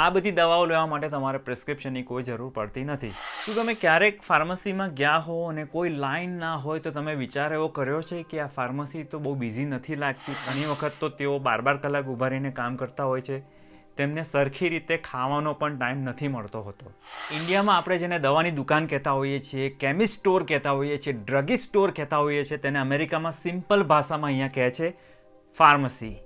આ બધી દવાઓ લેવા માટે તમારે પ્રિસ્ક્રિપ્શનની કોઈ જરૂર પડતી નથી. શું તમે ક્યારેક ફાર્મસીમાં ગયા હો અને કોઈ લાઈન ના હોય તો તમે વિચાર એવો કર્યો છે કે આ ફાર્મસી તો બહુ બિઝી નથી લાગતી? ઘણી વખત તો તેઓ બાર બાર કલાક ઊભા રહીને કામ કરતા હોય છે. તેમને સરખી રીતે ખાવાનો પણ ટાઈમ નથી મળતો હોતો. ઇન્ડિયામાં આપણે જેને દવાની દુકાન કહેતા હોઈએ છીએ કેમિસ્ટ સ્ટોર કહેતા હોઈએ છીએ ડ્રગી સ્ટોર કહેતા હોઈએ છીએ, તેને અમેરિકામાં સિમ્પલ ભાષામાં અહીંયા કહે છે ફાર્મસી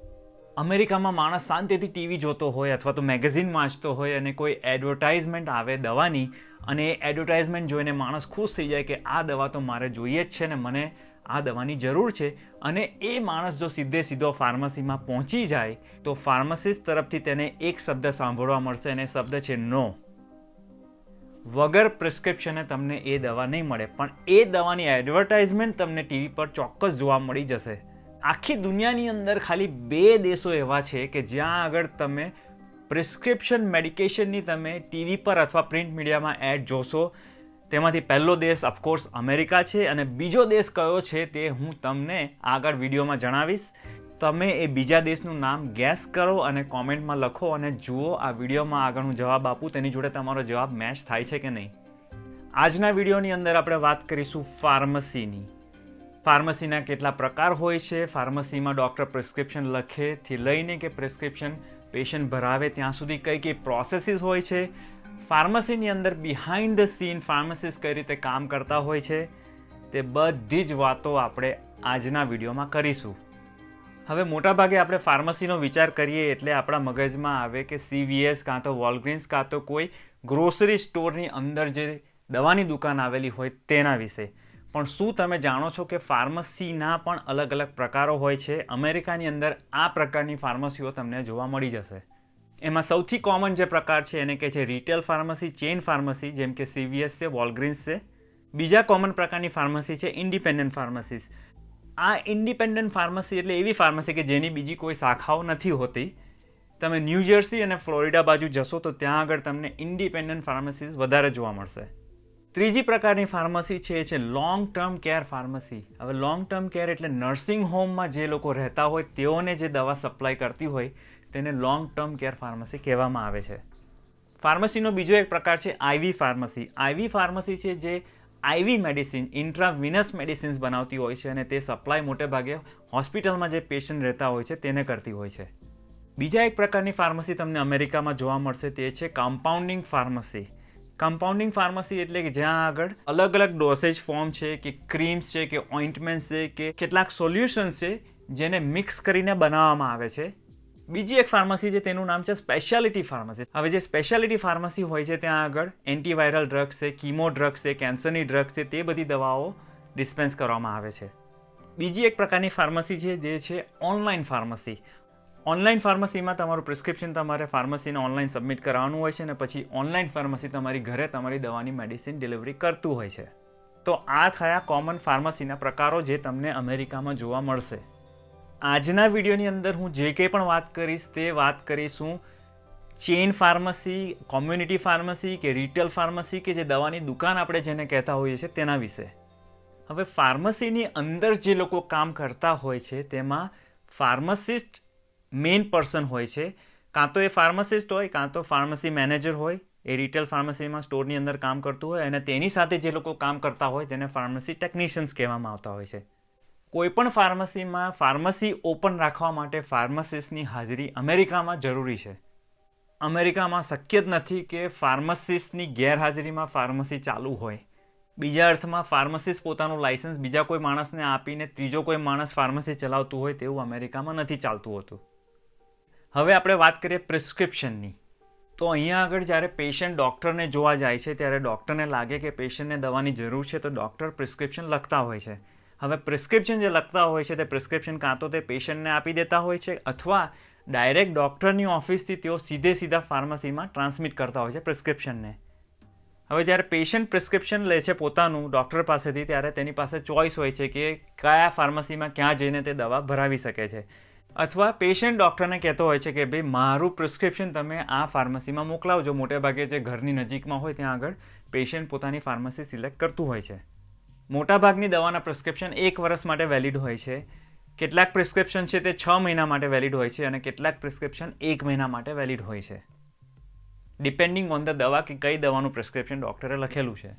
અમેરિકામાં માણસ શાંતિથી ટીવી જોતો હોય અથવા તો મેગેઝિન વાંચતો હોય અને કોઈ એડવર્ટાઇઝમેન્ટ આવે દવાની અને એ એડવર્ટાઇઝમેન્ટ જોઈને માણસ ખુશ થઈ જાય કે આ દવા તો મારે જોઈએ જ છે ને મને આ દવાની જરૂર છે. અને એ માણસ જો સીધે સીધો ફાર્મસીમાં પહોંચી જાય તો ફાર્મસિસ્ટ તરફથી તેને એક શબ્દ સાંભળવા મળશે અને શબ્દ છે નો વગર પ્રિસ્ક્રિપ્શને તમને એ દવા નહીં મળે, પણ એ દવાની એડવર્ટાઇઝમેન્ટ તમને ટીવી પર ચોક્કસ જોવા મળી જશે. આખી દુનિયાની અંદર ખાલી બે દેશો એવા છે કે જ્યાં આગળ તમે પ્રિસ્ક્રિપ્શન મેડિકેશનની તમે ટીવી પર અથવા પ્રિન્ટ મીડિયામાં એડ જોશો. તેમાંથી પહેલો દેશ ઓફકોર્સ અમેરિકા છે અને બીજો દેશ કયો છે તે હું તમને આગળ વિડીયોમાં જણાવીશ. તમે એ બીજા દેશનું નામ ગેસ કરો અને કોમેન્ટમાં લખો અને જુઓ આ વિડીયોમાં આગળ હું જવાબ આપું. તેની જોડે તમારો જવાબ મેચ થાય છે કે નહીં. આજના વિડીયોની અંદર આપણે વાત કરીશું ફાર્મસીની. ફાર્મસીના કેટલા પ્રકાર હોય છે, ફાર્મસીમાં ડૉક્ટર પ્રિસ્ક્રિપ્શન લખેથી લઈને કે પ્રિસ્ક્રિપ્શન પેશન્ટ ભરાવે, ત્યાં સુધી કઈ કઈ પ્રોસેસીસ હોય છે. ફાર્મસીની અંદર બિહાઇન્ડ ધ સીન ફાર્મસિસ્ટ કઈ રીતે કામ કરતા હોય છે, તે બધી જ વાતો આપણે આજના વિડીયોમાં કરીશું. હવે મોટાભાગે આપણે ફાર્મસીનો વિચાર કરીએ એટલે આપણા મગજમાં આવે કે સીવીએસ કાં તો વોલગ્રીન્સ કાં તો કોઈ ગ્રોસરી સ્ટોરની અંદર જે દવાની દુકાન આવેલી હોય તેના વિશે. પણ શું તમે જાણો છો કે ફાર્મસીના પણ અલગ અલગ પ્રકારો હોય છે? અમેરિકાની અંદર આ પ્રકારની ફાર્મસીઓ તમને જોવા મળી જશે. એમાં સૌથી કોમન જે પ્રકાર છે એને કહે છે રિટેલ ફાર્મસી, ચેઇન ફાર્મસી, જેમ કે સીવીએસ છે, વોલગ્રીન્સ છે. બીજા કોમન પ્રકારની ફાર્મસી છે ઇન્ડિપેન્ડન્ટ ફાર્મસીસ. આ ઇન્ડિપેન્ડન્ટ ફાર્મસી એટલે એવી ફાર્મસી કે જેની બીજી કોઈ શાખાઓ નથી હોતી. તમે ન્યૂ જર્સી અને ફ્લોરિડા બાજુ જશો તો ત્યાં આગળ તમને ઇન્ડિપેન્ડન્ટ ફાર્મસીસ વધારે જોવા મળશે. ત્રીજી પ્રકારની ફાર્મસી છે એ છે લોંગ ટર્મ કેર ફાર્મસી હવે લોંગ ટર્મ કેર એટલે નર્સિંગ હોમમાં જે લોકો રહેતા હોય તેઓને જે દવા સપ્લાય કરતી હોય તેને લોંગ ટર્મ કેર ફાર્મસી કહેવામાં આવે છે. ફાર્મસીનો બીજો એક પ્રકાર છે આઈવી ફાર્મસી આઈવી ફાર્મસી છે જે આઈવી મેડિસિન ઇન્ટ્રાવિનસ મેડિસિન્સ બનાવતી હોય છે અને તે સપ્લાય મોટે ભાગે હોસ્પિટલમાં જે પેશન્ટ રહેતા હોય છે તેને કરતી હોય છે. બીજા એક પ્રકારની ફાર્મસી તમને અમેરિકામાં જોવા મળશે તે છે કમ્પાઉન્ડિંગ ફાર્મસી કમ્પાઉન્ડિંગ ફાર્મસી એટલે કે જ્યાં આગળ અલગ અલગ ડોસેજ ફોર્મ છે કે ક્રીમ્સ છે કે ઓઇન્ટમેન્ટ્સ છે કે કેટલાક સોલ્યુશન્સ છે જેને મિક્સ કરીને બનાવવામાં આવે છે. બીજી એક ફાર્મસી છે તેનું નામ છે સ્પેશિયાલિટી ફાર્મસી હવે જે સ્પેશિયાલિટી ફાર્મસી હોય છે ત્યાં આગળ એન્ટીવાયરલ ડ્રગ્સ છે કીમો ડ્રગ્સ છે કેન્સરની ડ્રગ્સ છે, તે બધી દવાઓ ડિસ્પેન્સ કરવામાં આવે છે. બીજી એક પ્રકારની ફાર્મસી છે જે છે ઓનલાઈન ફાર્મસી ઓનલાઈન ફાર્મસીમાં તમારું પ્રિસ્ક્રિપ્શન તમારે ફાર્મસીને ઓનલાઈન સબમિટ કરાવવાનું હોય છે અને પછી ઓનલાઈન ફાર્મસી તમારી ઘરે તમારી દવાની મેડિસિન ડિલિવરી કરતું હોય છે. તો આ થયા કોમન ફાર્મસીના પ્રકારો જે તમને અમેરિકામાં જોવા મળશે. આજના વિડીયોની અંદર હું જે કંઈ પણ વાત કરીશ તે વાત કરીશું ચેઇન ફાર્મસી કોમ્યુનિટી ફાર્મસી કે રિટેલ ફાર્મસી કે જે દવાની દુકાન આપણે જેને કહેતા હોઈએ છીએ તેના વિશે. હવે ફાર્મસીની અંદર જે લોકો કામ કરતા હોય છે તેમાં ફાર્મસિસ્ટ મેઇન પર્સન હોય છે. કાં તો એ ફાર્મસિસ્ટ હોય, કાં તો ફાર્મસી મેનેજર હોય, એ રિટેલ ફાર્મસીમાં સ્ટોરની અંદર કામ કરતું હોય અને તેની સાથે જે લોકો કામ કરતા હોય તેને ફાર્મસી ટેકનિશિયન્સ કહેવામાં આવતા હોય છે. કોઈપણ ફાર્મસીમાં ફાર્મસી ઓપન રાખવા માટે ફાર્મસિસ્ટની હાજરી અમેરિકામાં જરૂરી છે. અમેરિકામાં શક્ય જ નથી કે ફાર્મસિસ્ટની ગેરહાજરીમાં ફાર્મસી ચાલુ હોય. બીજા અર્થમાં, ફાર્મસિસ્ટ પોતાનું લાઇસન્સ બીજા કોઈ માણસને આપીને ત્રીજો કોઈ માણસ ફાર્મસી ચલાવતું હોય તેવું અમેરિકામાં નથી ચાલતું હોતું. હવે આપણે વાત કરીએ પ્રિસ્ક્રિપ્શનની. તો અહીંયા આગળ જ્યારે પેશન્ટ ડૉક્ટરને જોવા જાય છે, ત્યારે ડૉક્ટરને લાગે કે પેશન્ટને દવાની જરૂર છે, તો ડૉક્ટર પ્રિસ્ક્રિપ્શન લખતા હોય છે. હવે પ્રિસ્ક્રિપ્શન જે લખતા હોય છે, તે પ્રિસ્ક્રિપ્શન કાં તો તે પેશન્ટને આપી દેતા હોય છે, અથવા ડાયરેક્ટ ડૉક્ટરની ઓફિસથી તેઓ સીધે સીધા ફાર્મસીમાં ટ્રાન્સમિટ કરતા હોય છે પ્રિસ્ક્રિપ્શનને. હવે જ્યારે પેશન્ટ પ્રિસ્ક્રિપ્શન લે છે પોતાનું ડૉક્ટર પાસેથી, ત્યારે તેની પાસે ચોઇસ હોય છે કે કયા ફાર્મસીમાં ક્યાં જઈને તે દવા ભરાવી શકે છે. અથવા પેશન્ટ ડૉક્ટરને કહેતો હોય છે કે ભાઈ, મારું પ્રિસ્ક્રિપ્શન તમે આ ફાર્મસીમાં મોકલાવજો. મોટે ભાગે જે ઘરની નજીકમાં હોય ત્યાં આગળ પેશન્ટ પોતાની ફાર્મસી સિલેક્ટ કરતું હોય છે. મોટાભાગની દવાના પ્રિસ્ક્રિપ્શન એક વર્ષ માટે વેલિડ હોય છે. કેટલાક પ્રિસ્ક્રિપ્શન છે તે છ મહિના માટે વેલિડ હોય છે અને કેટલાક પ્રિસ્ક્રિપ્શન એક મહિના માટે વેલિડ હોય છે. ડિપેન્ડિંગ ઓન ધ દવા કે કઈ દવાનું પ્રિસ્ક્રિપ્શન ડૉક્ટરે લખેલું છે.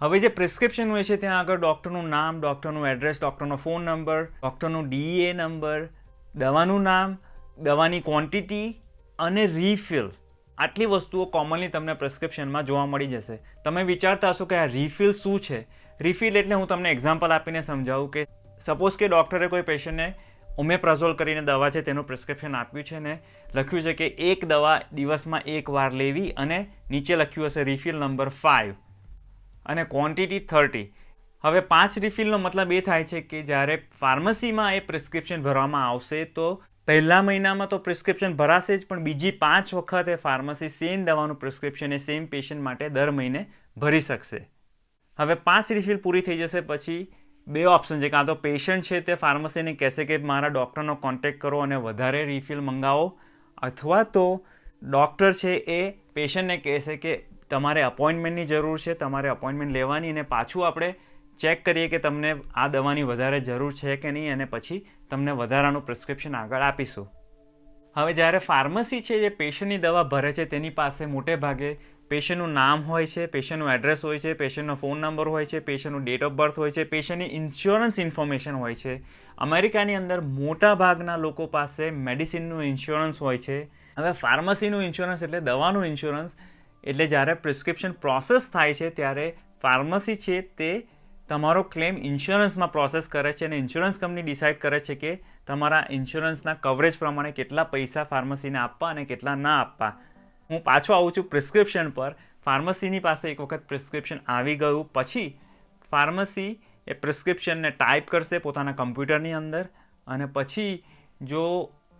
હવે જે પ્રિસ્ક્રિપ્શન હોય છે ત્યાં આગળ ડૉક્ટરનું નામ ડૉક્ટરનું એડ્રેસ ડૉક્ટરનો ફોન નંબર ડૉક્ટરનું ડીએ નંબર દવાનું નામ, દવાની ક્વોન્ટિટી અને રીફિલ આટલી વસ્તુઓ કોમનલી તમને પ્રિસ્ક્રિપ્શનમાં જોવા મળી જશે. તમે વિચારતા હશો કે આ રીફિલ શું છે? રીફિલ એટલે હું તમને એક્ઝામ્પલ આપીને સમજાવું કે સપોઝ કે ડૉક્ટરે કોઈ પેશન્ટને ઓમેપ્રાઝોલ કરીને દવા છે, તેનું પ્રિસ્ક્રિપ્શન આપ્યું છે ને લખ્યું છે કે એક દવા દિવસમાં એક વાર લેવી અને નીચે લખ્યું હશે રિફિલ નંબર ફાઇવ અને ક્વોન્ટિટી થર્ટી હવે પાંચ રિફિલનો મતલબ એ થાય છે કે જ્યારે ફાર્મસીમાં એ પ્રિસ્ક્રિપ્શન ભરવામાં આવશે, તો પહેલા મહિનામાં તો પ્રિસ્ક્રિપ્શન ભરાશે જ, પણ બીજી પાંચ વખત એ ફાર્મસી સેમ દવાનું પ્રિસ્ક્રિપ્શન એ સેમ પેશન્ટ માટે દર મહિને ભરી શકશે. હવે પાંચ રિફિલ પૂરી થઈ જશે પછી બે ઓપ્શન છે. કાં તો પેશન્ટ છે તે ફાર્મસીને કહેશે કે મારા ડૉક્ટરનો કોન્ટેક્ટ કરો અને વધારે રિફિલ મંગાવો, અથવા તો ડૉક્ટર છે એ પેશન્ટને કહેશે કે તમારે અપોઇન્ટમેન્ટની જરૂર છે, તમારે અપોઇન્ટમેન્ટ લેવાની અને પાછું આપણે ચેક કરીએ કે તમને આ દવાની વધારે જરૂર છે કે નહીં અને પછી તમને વધારાનું પ્રિસ્ક્રિપ્શન આગળ આપીશું. હવે જ્યારે ફાર્મસી છે જે પેશન્ટની દવા ભરે છે તેની પાસે મોટે ભાગે પેશન્ટનું નામ હોય છે, પેશન્ટનું એડ્રેસ હોય છે, પેશન્ટનો ફોન નંબર હોય છે, પેશન્ટનું ડેટ ઓફ બર્થ હોય છે, પેશન્ટની ઇન્સ્યોરન્સ ઇન્ફોર્મેશન હોય છે. અમેરિકાની અંદર મોટા ભાગના લોકો પાસે મેડિસિનનું ઇન્સ્યોરન્સ હોય છે. હવે ફાર્મસીનું ઇન્સ્યોરન્સ એટલે દવાનું ઇન્સ્યોરન્સ. એટલે જ્યારે પ્રિસ્ક્રિપ્શન પ્રોસેસ થાય છે ત્યારે ફાર્મસી છે તે તમારો ક્લેમ ઇન્સ્યોરન્સમાં પ્રોસેસ કરે છે અને ઇન્સ્યોરન્સ કંપની ડિસાઇડ કરે છે કે તમારા ઇન્સ્યોરન્સના કવરેજ પ્રમાણે કેટલા પૈસા ફાર્મસીને આપવા અને કેટલા ના આપવા. હું પાછો આવું છું પ્રિસ્ક્રિપ્શન પર. ફાર્મસીની પાસે એક વખત પ્રિસ્ક્રિપ્શન આવી ગયું. પછી ફાર્મસી એ પ્રિસ્ક્રિપ્શનને ટાઈપ કરશે પોતાના કમ્પ્યુટરની અંદર અને પછી જો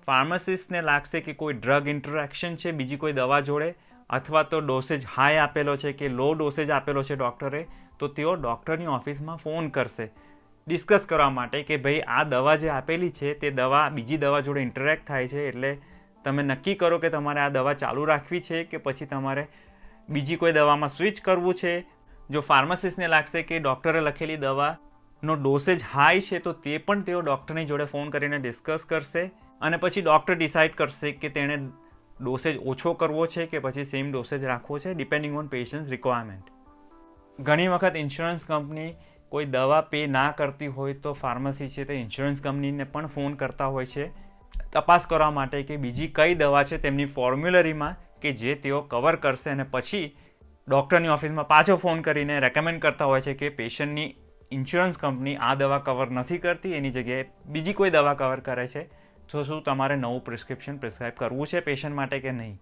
ફાર્મસિસ્ટને લાગશે કે કોઈ ડ્રગ ઇન્ટરેક્શન છે, બીજી કોઈ દવા જોડે, અથવા તો ડોસેજ હાઈ આપેલો છે કે લો ડોસેજ આપેલો છે ડૉક્ટરે તો તેઓ ડૉક્ટરની ઓફિસમાં ફોન કરશે, ડિસ્કસ કરવા માટે કે ભાઈ આ દવા જે આપેલી છે તે દવા, બીજી દવા જોડે ઇન્ટરેક્ટ થાય છે એટલે તમે નક્કી કરો કે તમારે આ દવા ચાલુ રાખવી છે કે પછી તમારે બીજી કોઈ દવામાં સ્વિચ કરવું છે. જો ફાર્માસિસ્ટને લાગશે કે ડૉક્ટરે લખેલી દવાનો ડોસેજ હાઈ છે તો તે પણ તેઓ ડૉક્ટરની જોડે ફોન કરીને ડિસ્કસ કરશે અને પછી ડૉક્ટર ડિસાઇડ કરશે કે તેણે ડોસેજ ઓછો કરવો છે કે પછી સેમ ડોસેજ રાખવો છે ડિપેન્ડિંગ ઓન પેશન્ટ્સ રિક્વાયરમેન્ટ ઘણી વખત ઇન્સ્યોરન્સ કંપની કોઈ દવા પે ના કરતી હોય તો ફાર્મસી છે તે ઇન્સ્યોરન્સ કંપનીને પણ ફોન કરતા હોય છે, તપાસ કરવા માટે કે બીજી કઈ દવા છે તેમની ફોર્મ્યુલરીમાં કે જે તેઓ કવર કરશે અને પછી ડૉક્ટરની ઓફિસમાં પાછો ફોન કરીને રેકમેન્ડ કરતા હોય છે કે પેશન્ટની ઇન્સ્યોરન્સ કંપની આ દવા કવર નથી કરતી, એની જગ્યાએ બીજી કોઈ દવા કવર કરે છે, તો શું તમારે નવું પ્રિસ્ક્રિપ્શન પ્રિસ્ક્રાઇબ કરવું છે પેશન્ટ માટે કે નહીં?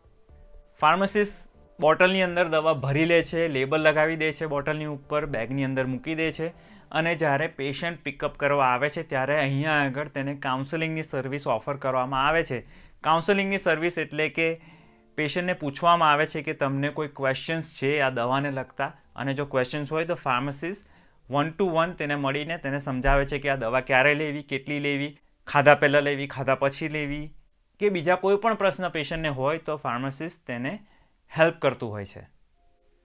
ફાર્મસિસ્ટ બોટલની અંદર દવા ભરી લે છે, લેબલ લગાવી દે છે બોટલની ઉપર, બેગની અંદર મૂકી દે છે અને જ્યારે પેશન્ટ પિકઅપ કરવા આવે છે ત્યારે અહીંયા આગળ તેને કાઉન્સેલિંગની સર્વિસ ઓફર કરવામાં આવે છે. કાઉન્સેલિંગની સર્વિસ એટલે કે પેશન્ટને પૂછવામાં આવે છે કે તમને કોઈ ક્વેશ્ચન્સ છે આ દવાને લગતા અને જો ક્વેશ્ચન્સ હોય તો ફાર્મસિસ્ટ વન ટુ વન તેને મળીને તેને સમજાવે છે કે આ દવા ક્યારે લેવી, કેટલી લેવી, ખાધા પહેલાં લેવી, ખાધા પછી લેવી કે બીજા કોઈ પણ પ્રશ્ન પેશન્ટને હોય તો ફાર્મસિસ્ટ તેને હેલ્પ કરતું હોય છે.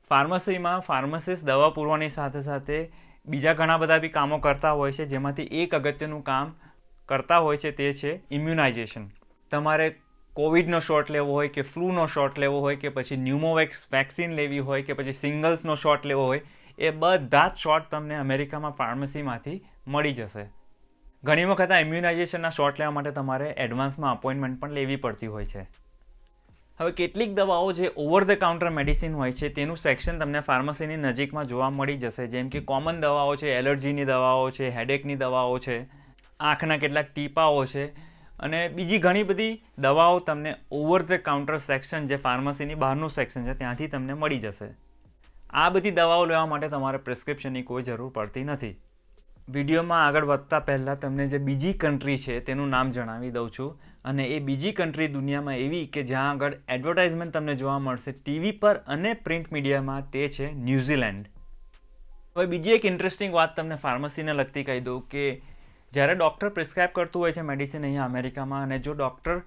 ફાર્મસીમાં ફાર્મસિસ્ટ દવા પૂરવાની સાથે સાથે બીજા ઘણા બધા બી કામો કરતા હોય છે, જેમાંથી એક અગત્યનું કામ કરતા હોય છે તે છે ઇમ્યુનાઇઝેશન તમારે કોવિડનો શોટ લેવો હોય કે ફ્લૂનો શોટ લેવો હોય કે પછી ન્યુમોવેક્સ વેક્સિન લેવી હોય કે પછી સિંગલ્સનો શોટ લેવો હોય, એ બધા જ શોટ તમને અમેરિકામાં ફાર્મસીમાંથી મળી જશે. ઘણી વખત આ ઇમ્યુનાઇઝેશનના શોટ લેવા માટે તમારે એડવાન્સમાં અપોઇન્ટમેન્ટ પણ લેવી પડતી હોય છે. હવે કેટલીક દવાઓ જે ઓવર ધ કાઉન્ટર મેડિસિન હોય છે, તેનું સેક્શન તમને ફાર્મસીની નજીકમાં જોવા મળી જશે. જેમ કે કોમન દવાઓ છે એલર્જીની દવાઓ છે હેડેકની દવાઓ છે, આંખના કેટલાક ટીપાઓ છે અને બીજી ઘણી બધી દવાઓ તમને ઓવર ધ કાઉન્ટર સેક્શન જે ફાર્મસીની બહારનું સેક્શન છે, ત્યાંથી તમને મળી જશે. આ બધી દવાઓ લેવા માટે તમારે પ્રિસ્ક્રિપ્શનની કોઈ જરૂર પડતી નથી. વિડીયોમાં આગળ વધતા પહેલાં તમને જે બીજી કન્ટ્રી છે, તેનું નામ જણાવી દઉં છું. અને એ બીજી કન્ટ્રી દુનિયામાં એવી કે જ્યાં આગળ એડવર્ટાઇઝમેન્ટ તમને જોવા મળશે ટીવી પર અને પ્રિન્ટ મીડિયામાં તે છે ન્યૂઝીલેન્ડ હવે બીજી એક ઇન્ટરેસ્ટિંગ વાત તમને ફાર્મસીને લગતી કહી દઉં કે જ્યારે ડૉક્ટર પ્રિસ્ક્રાઇબ કરતું હોય છે મેડિસિન અહીંયા અમેરિકામાં અને જો ડૉક્ટર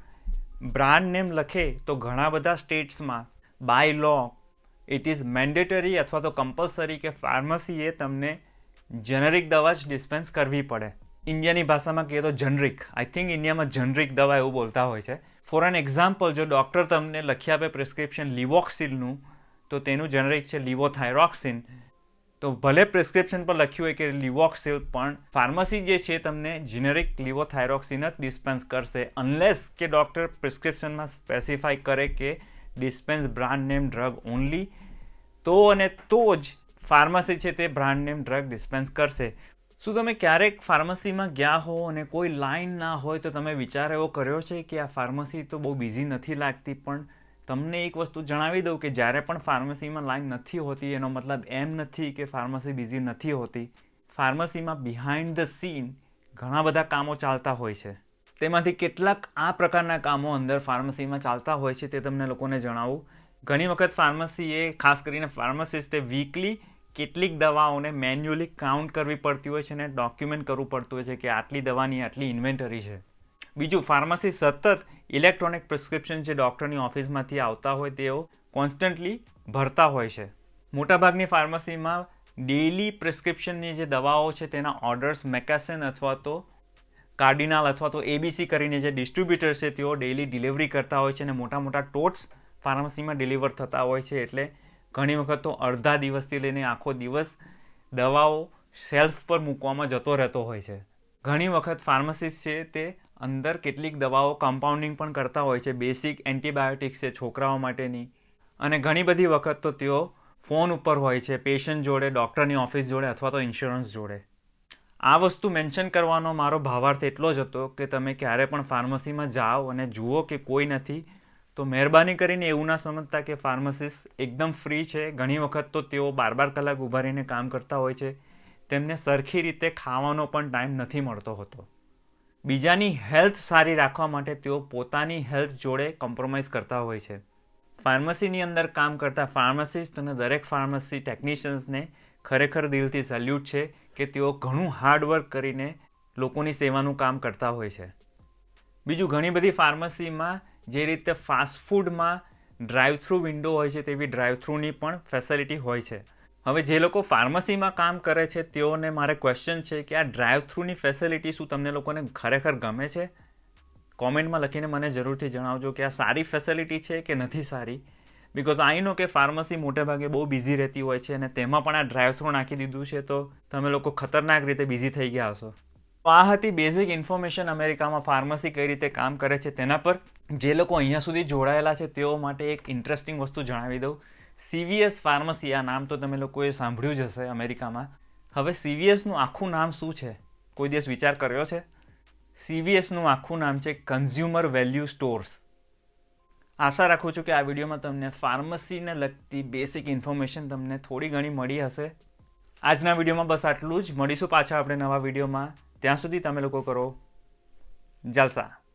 બ્રાન્ડ નેમ લખે તો ઘણા બધા સ્ટેટ્સમાં by law it is mandatory અથવા તો કમ્પલસરી કે ફાર્મસીએ તમને જેનરિક દવા જ ડિસ્પેન્સ કરવી પડે. ઇન્ડિયાની ભાષામાં કહીએ તો જનરિક આઈ થિંક ઇન્ડિયામાં જનરિક દવા એવું બોલતા હોય છે. ફોર એન એક્ઝામ્પલ જો ડૉક્ટર તમને લખી આપે પ્રિસ્ક્રિપ્શન લિવોક્સિલનું તો તેનું જનરિક છે લિવોથાયરોક્સિન તો ભલે પ્રિસ્ક્રિપ્શન પર લખ્યું હોય કે લિવોક્સિલ પણ ફાર્મસી જે છે તમને જેનેરિક લિવોથાયરોક્સિન જ ડિસ્પેન્સ કરશે અનલેસ કે ડૉક્ટર પ્રિસ્ક્રિપ્શનમાં સ્પેસિફાઈ કરે કે dispense brand name drug only તો અને તો જ ફાર્મસી છે તે બ્રાન્ડ નેમ ડ્રગ ડિસ્પેન્સ કરશે. શું તમે ક્યારેક ફાર્મસીમાં ગયા હો અને કોઈ લાઈન ના હોય તો તમે વિચાર એવો કર્યો છે કે આ ફાર્મસી તો બહુ બિઝી નથી લાગતી, પણ તમને એક વસ્તુ જણાવી દઉં કે જ્યારે પણ ફાર્મસીમાં લાઈન નથી હોતી, એનો મતલબ એમ નથી કે ફાર્મસી બિઝી નથી હોતી. ફાર્મસીમાં બિહાઇન્ડ ધ સીન ઘણા બધા કામો ચાલતા હોય છે. તેમાંથી કેટલાક આ પ્રકારના કામો અંદર ફાર્મસીમાં ચાલતા હોય છે તે તમને લોકોને જણાવું. ઘણી વખત ફાર્મસી એ ખાસ કરીને ફાર્મસિસ્ટે વીકલી કેટલીક દવાઓને મેન્યુઅલી કાઉન્ટ કરવી પડતી હોય છે અને ડોક્યુમેન્ટ કરવું પડતું હોય છે કે આટલી દવાની આટલી ઇન્વેન્ટરી છે. બીજું ફાર્મસી સતત ઇલેક્ટ્રોનિક પ્રિસ્ક્રિપ્શન જે ડૉક્ટરની ઓફિસમાંથી આવતા હોય તેઓ કોન્સ્ટન્ટલી ભરતા હોય છે. મોટાભાગની ફાર્મસીમાં ડેઈલી પ્રિસ્ક્રિપ્શનની જે દવાઓ છે તેના ઓર્ડર્સ મેકાસન અથવા તો કાર્ડિનાલ અથવા તો એબીસી કરીને જે ડિસ્ટ્રીબ્યુટર છે તેઓ ડેઇલી ડિલિવરી કરતા હોય છે અને મોટા મોટા ટોટ્સ ફાર્મસીમાં ડિલિવર થતા હોય છે એટલે ઘણી વખત તો અડધા દિવસથી લઈને આખો દિવસ દવાઓ શેલ્ફ પર મૂકવામાં જતો રહેતો હોય છે. ઘણી વખત ફાર્મસિસ્ટ છે તે અંદર કેટલીક દવાઓ કમ્પાઉન્ડિંગ પણ કરતા હોય છે બેસિક એન્ટીબાયોટિક્સ છે છોકરાઓ માટેની. અને ઘણી બધી વખત તો તેઓ ફોન ઉપર હોય છે પેશન્ટ જોડે ડૉક્ટરની ઓફિસ જોડે અથવા તો ઇન્સ્યોરન્સ જોડે. આ વસ્તુ મેન્શન કરવાનો મારો ભાવાર્થ એટલો જ હતો કે તમે ક્યારે પણ ફાર્મસીમાં જાઓ અને જુઓ કે કોઈ નથી તો મહેરબાની કરીને એવું ના સમજતા કે ફાર્મસિસ્ટ એકદમ ફ્રી છે. ઘણી વખત તો તેઓ બાર બાર કલાક ઊભા રહીને કામ કરતા હોય છે. તેમને સરખી રીતે ખાવાનો પણ ટાઈમ નથી મળતો હોતો. બીજાની હેલ્થ સારી રાખવા માટે તેઓ પોતાની હેલ્થ જોડે કોમ્પ્રોમાઇઝ કરતા હોય છે. ફાર્મસીની અંદર કામ કરતા ફાર્મસિસ્ટ અને દરેક ફાર્મસી ટેકનિશિયન્સને ખરેખર દિલથી સલ્યુટ છે કે તેઓ ઘણું હાર્ડવર્ક કરીને લોકોની સેવાનું કામ કરતા હોય છે. બીજું ઘણી બધી ફાર્મસીમાં જે રીતે ફાસ્ટ ફૂડમાં ડ્રાઈવ થ્રુ વિન્ડો હોય છે તેવી ડ્રાઈવ થ્રુની પણ ફેસિલિટી હોય છે. હવે જે લોકો ફાર્મસીમાં કામ કરે છે તેઓને મારે ક્વેશ્ચન છે કે આ ડ્રાઈવ થ્રુની ફેસિલિટી શું તમને લોકોને ખરેખર ગમે છે? કોમેન્ટમાં લખીને મને જરૂરથી જણાવજો કે આ સારી ફેસિલિટી છે કે નથી સારી? બિકોઝ આઈ નો કે ફાર્મસી મોટે ભાગે બહુ બિઝી રહેતી હોય છે અને તેમાં પણ આ ડ્રાઈવ થ્રુ નાખી દીધું છે તો તમે લોકો ખતરનાક રીતે બિઝી થઈ ગયા હશો. તો આ હતી બેઝિક ઇન્ફોર્મેશન અમેરિકામાં ફાર્મસી કઈ રીતે કામ કરે છે તેના પર જે લોકો અહીંયા સુધી જોડાયેલા છે, તેઓ માટે એક ઇન્ટરેસ્ટિંગ વસ્તુ જણાવી દઉં. સીવીએસ ફાર્મસી આ નામ તો તમે લોકોએ સાંભળ્યું જ હશે અમેરિકામાં. હવે સીવીએસનું આખું નામ શું છે? કોઈ દિવસ વિચાર કર્યો છે? સીવીએસનું આખું નામ છે કન્ઝ્યુમર વેલ્યુ સ્ટોર્સ આશા રાખું છું કે આ વિડીયોમાં તમને ફાર્મસીને લગતી બેસિક ઇન્ફોર્મેશન તમને થોડી ઘણી મળી હશે. આજના વિડીયોમાં બસ આટલું જ. મળીશું પાછા આપણે નવા વિડીયોમાં. ત્યાં સુધી તમે લોકો કરો. જલસા.